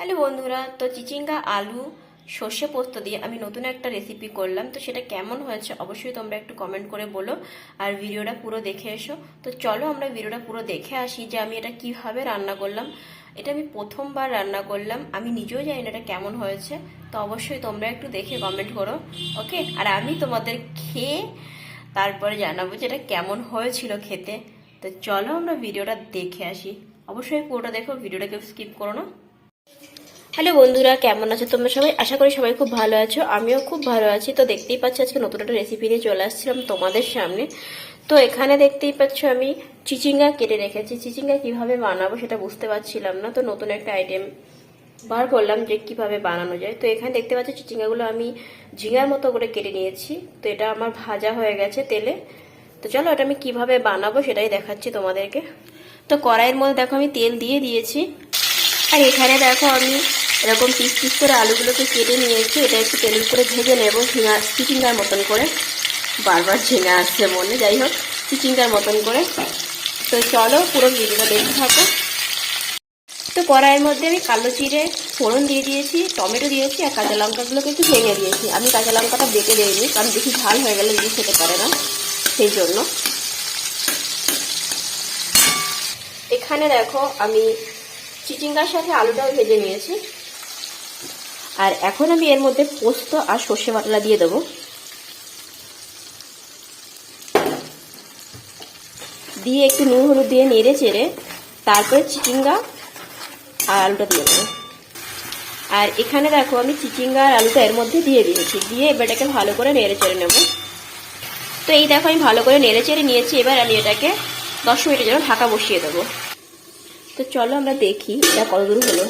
Hello বন্ধুরা, তো চিচিঙ্গা আলু সর্ষে পোস্ত দিয়ে আমি নতুন একটা রেসিপি করলাম, তো সেটা কেমন হয়েছে অবশ্যই তোমরা একটু কমেন্ট করে বলো আর ভিডিওটা পুরো দেখে এসো। তো চলো আমরা ভিডিওটা পুরো দেখে আসি যে আমি এটা কীভাবে রান্না করলাম। এটা আমি প্রথমবার রান্না করলাম, আমি নিজেও জানি না এটা কেমন হয়েছে, তো অবশ্যই তোমরা একটু দেখে কমেন্ট করো ওকে আর আমি তোমাদের খেয়ে তারপরে জানাব যে এটা কেমন হয়েছিল খেতে। তো চলো আমরা ভিডিওটা দেখে আসি। অবশ্যই পুরোটা দেখো, ভিডিওটা কেউ স্কিপ করো না। হ্যালো বন্ধুরা, কেমন আছো তোমরা সবাই? আশা করি সবাই খুব ভালো আছো, আমিও খুব ভালো আছি। তো দেখতেই পাচ্ছ আজকে নতুন একটা রেসিপি নিয়ে চলে আসছিলাম তোমাদের সামনে। তো এখানে দেখতেই পাচ্ছ আমি চিচিঙ্গা কেটে রেখেছি। চিচিঙ্গা কীভাবে বানাবো সেটা বুঝতে পারছিলাম না। তো নতুন একটা আইটেম বার করলাম যে কীভাবে বানানো যায়। তো এখানে দেখতে পাচ্ছ চিচিঙ্গাগুলো আমি ঝিঙার মতো করে কেটে নিয়েছি। তো এটা আমার ভাজা হয়ে গেছে তেলে। তো চলো এটা আমি কীভাবে বানাবো সেটাই দেখাচ্ছি তোমাদেরকে। তো কড়াইয়ের মধ্যে দেখো আমি তেল দিয়ে দিয়েছি। আর এখানে দেখো আমি এরকম পিস পিস করে আলুগুলোকে কেটে নিয়েছি। এটা একটু তেলের করে ভেজে নেব, ঝিঙা, চিচিঙ্গার মতন করে। বারবার ঝিঙা আসছে মনে, যাই হোক, চিচিঙ্গার মতন করে। তো চলো পুরো ভিডিওটা দেখতে থাকো। তো কড়াইয়ের মধ্যে আমি কালো চিড়ে ফোড়ন দিয়ে দিয়েছি, টমেটো দিয়েছি আর কাঁচা লঙ্কাগুলোকে একটু ভেঙে দিয়েছি। আমি কাঁচা লঙ্কাটা বেটে দিইনি, কারণ বেশি ঝাল হয়ে গেলে দিদি খেতে পারে না, সেই জন্য। এখানে দেখো আমি চিচিঙ্গার সাথে আলুটাও ভেজে নিয়েছি। আর এখন আমি এর মধ্যে পোস্ত আর সর্ষে বাটলা দিয়ে দেবো। দিয়ে একটু নুন হলুদ দিয়ে নেড়ে চেড়ে তারপরে চিচিঙ্গা আর আলুটা দিয়ে দেবো। আর এখানে দেখো আমি চিচিঙ্গা আর আলুটা এর মধ্যে দিয়ে দিয়েছি। দিয়ে এবার এটাকে ভালো করে নেড়ে চেড়ে নেব। তো এই দেখো আমি ভালো করে নেড়ে চেড়ে নিয়েছি। এবার আমি এটাকে দশ মিনিটের জন্য ঢাকা বসিয়ে দেবো। তো চলো আমরা দেখি এটা কত দূর হলো।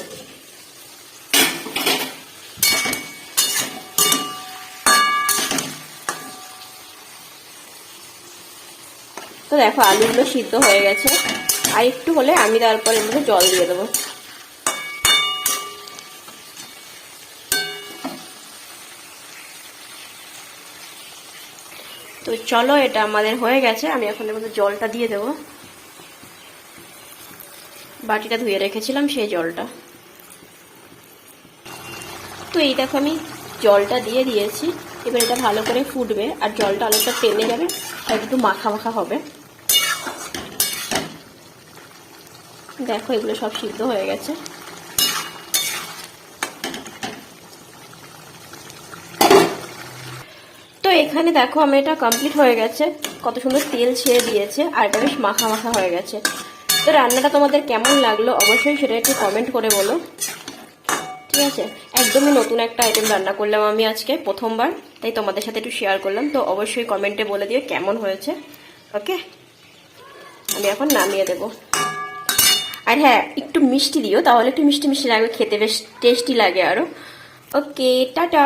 তো দেখো, আলুগুলো সিদ্ধ হয়ে গেছে। আর একটু হলে আমি তারপর এর মধ্যে জল দিয়ে দেবো। তো চলো, এটা আমাদের হয়ে গেছে। আমি এখন এর মধ্যে জলটা দিয়ে দেবো। বাটিটা ধুয়ে রেখেছিলাম সেই জলটা। তো এই দেখো আমি জলটা দিয়ে দিয়েছি। এবার এটা ভালো করে ফুটবে আর জলটা আলুটা টেনে যাবে আর একটু মাখা মাখা হবে। দেখো এগুলো সব সিদ্ধ হয়ে গেছে। তো এখানে দেখো আমি এটা কমপ্লিট হয়ে গেছে। কত সুন্দর তেল ছেড়ে দিয়েছে আর এটা বেশ মাখা মাখা হয়ে গেছে। তো রান্নাটা তোমাদের কেমন লাগল অবশ্যই সেটা একটু কমেন্ট করে বলো। ঠিক আছে? একদমই নতুন একটা আইটেম রান্না করলাম আমি আজকে প্রথমবার, তাই তোমাদের সাথে একটু শেয়ার করলাম। তো অবশ্যই কমেন্টে বলে দিও কেমন হয়েছে। ওকে আমি এখন নামিয়ে দেব। আর হ্যাঁ একটু মিষ্টি দিও, তাহলে একটু মিষ্টি মিষ্টি লাগবে, খেতে বেশ টেস্টি লাগে আরও ওকে টাটা